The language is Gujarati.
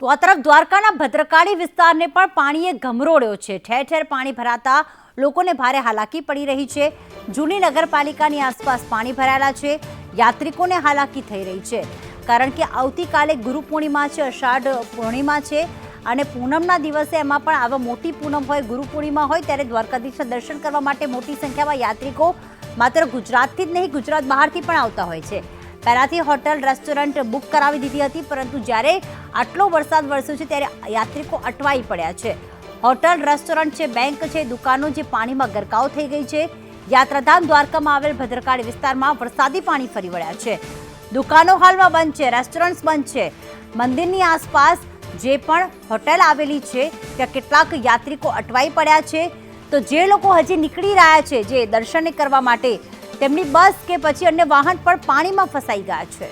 તો આ તરફ દ્વારકાના ભદ્રકાળી વિસ્તારને પણ પાણીએ ગમરોડ્યો છે. ઠેર ઠેર પાણી ભરાતા લોકોને ભારે હાલાકી પડી રહી છે. જૂની નગરપાલિકાની આસપાસ પાણી ભરાયેલા છે. યાત્રિકોને હાલાકી થઈ રહી છે. કારણ કે આવતીકાલે ગુરુ પૂર્ણિમા છે, અષાઢ પૂર્ણિમા છે અને પૂનમના દિવસે એમાં પણ આવા મોટી પૂનમ હોય, ગુરુ પૂર્ણિમા હોય ત્યારે દ્વારકાધીશના દર્શન કરવા માટે મોટી સંખ્યામાં યાત્રિકો માત્ર ગુજરાતથી જ નહીં, ગુજરાત બહારથી પણ આવતા હોય છે. પહેલાંથી હોટલ, રેસ્ટોરન્ટ બુક કરાવી દીધી હતી, પરંતુ જ્યારે આટલો વરસાદ વરસ્યો છે ત્યારે યાત્રિકો અટવાઈ પડ્યા છે. હોટલ, રેસ્ટોરન્ટ છે, બેંક છે, દુકાનો જે પાણીમાં ગરકાવ થઈ ગઈ છે. યાત્રાધામ દ્વારકામાં આવેલ ભદ્રકાળી વિસ્તારમાં વરસાદી પાણી ફરી વળ્યા છે. દુકાનો હાલમાં બંધ છે, રેસ્ટોરન્ટ્સ બંધ છે. મંદિરની આસપાસ જે પણ હોટેલ આવેલી છે, ત્યાં કેટલાક યાત્રિકો અટવાઈ પડ્યા છે. તો જે લોકો હજી નીકળી રહ્યા છે, જે દર્શને કરવા માટે તેમની બસ કે પછી અન્ય વાહન પણ પાણીમાં ફસાઈ ગયા છે.